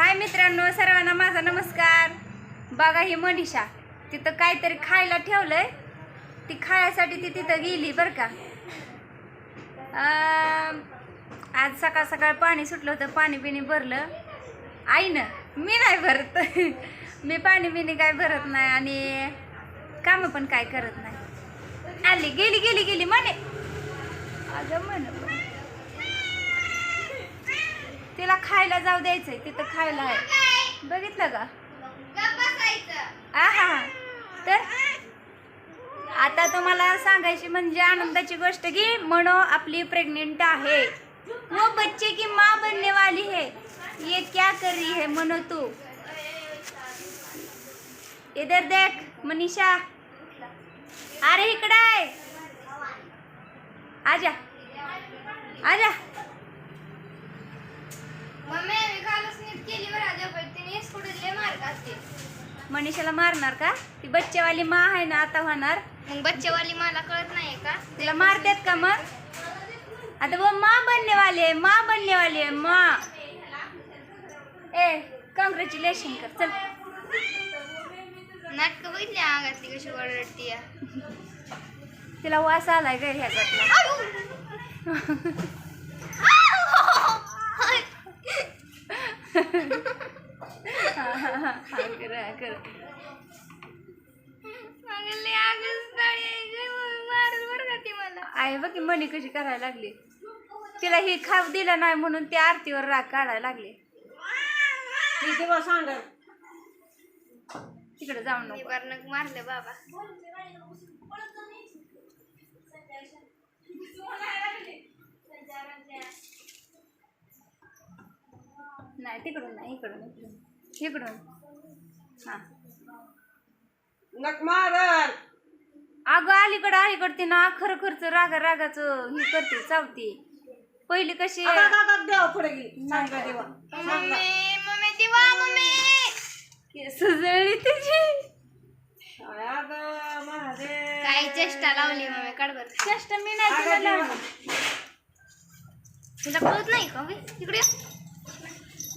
हाय मित्रांनो सर्वांना माझा नमस्कार. बघा ही मनीषा तिथं काहीतरी खायला ठेवलंय. ती खायसाठी ती तिथं गेली बरं का. आज सकाळ सकाळ पाणी सुटलं होतं पाणी बिणी भरलं. आईनं मी नाही भरत. मी पाणी बिणी काय भरत नाही आणि कामं पण काय करत नाही. आली गेली गेली गेली म्हणे अगं म्हण. तिला खायला जाऊ द्यायचंय तिथं खायला आहे. बघितलं का? हा तर आता तुम्हाला सांगायची म्हणजे आनंदाची गोष्ट की मनो आपली प्रेग्नेंट आहे. वो बच्चे की माँ बनने वाली है. ये क्या कर रही है मनो तू? इधर देख मनीषा. अरे इकडे आहे. आजा. आजा मम्मी मी कालच नीट केली बरं आज पण तिने स्कूटरले मार्क असते मनीषाला मारणार का? ती बच्चेवाली मा आहे ना आता होणार. मग बच्चेवाली मला कळत नाही का? तिला मारतात का मग? आता वो माँ बनने वाली है माँ बनने वाली है माँ. ए कॉंग्रॅच्युलेशन कर चल. नाटक बघितली अंगातली कशी ओरडती तिला वास आलाय घरी ह्याच्यातला हा, हा, हा, हा, कर, कर. आहे बघ की मनी कशी करायला लागली. तिला ही खाप दिला नाही म्हणून ती आरतीवर राग काढायला लागली. तिकडे जाऊ नको. मारलं बाबा. नाही तिकडून नाही इकडून इकडून. हा अगं अलीकडं अलीकडं ती ना खरं खरच रागा रागाचं ही करते चावती. पहिली कशी देवा पुढे गेली सांगा देवा. मम्मी मम्मी दिवा मम्मी. सुजळली तिची. अगं महादेव. काय चेष्टा लावली मम्मी काढ बरं. कष्ट मी नाही तिला लावली. तुला कळत नाही का बे? इकडे ये.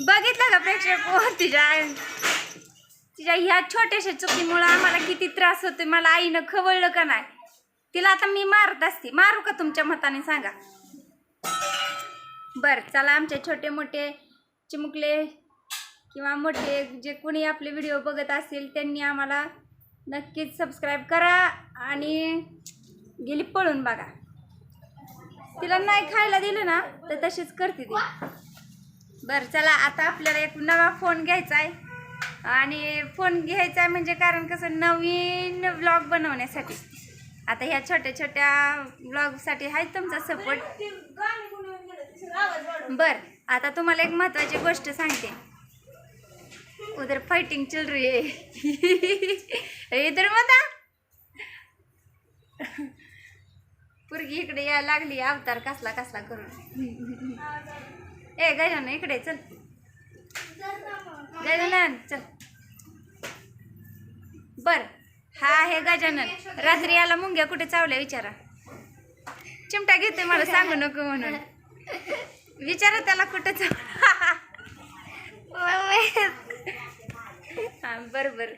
बघितलं का प्रेक्षक? हो तिच्या तिच्या ह्या छोट्याशा चुकीमुळं आम्हाला किती त्रास होतोय मला आईनं खवळलं का नाही? तिला आता मी मारत असते. मारू का तुमच्या मताने सांगा? बर चला आमचे छोटे मोठे चिमुकले किंवा मोठे जे कोणी आपले व्हिडिओ बघत असेल त्यांनी आम्हाला नक्कीच सबस्क्राईब करा आणि गेली पळून बघा. तिला नाही खायला दिलं ना तर तशीच करते ती. बरं चला आता आपल्याला एक नवा फोन घ्यायचा आहे. आणि फोन घ्यायचा आहे म्हणजे कारण कसं नवीन ब्लॉग बनवण्यासाठी. आता ह्या छोट्या छोट्या ब्लॉगसाठी आहे तुमचा सपोर्ट बर आता तुम्हाला एक महत्वाची गोष्ट सांगते. उधर फायटिंग चल रही है. इधर मता पुरगी इकडे यायला लागली अवतार कसला कसला करून. ए गजान इकडे चल. गजानन चल. बर हा आहे गजानन. रात्री याला मुंग्या कुठे चावल्या विचारा. चिमटा घेते मला सांगू नको म्हणून. विचारा त्याला कुठे चाव हा बर बर.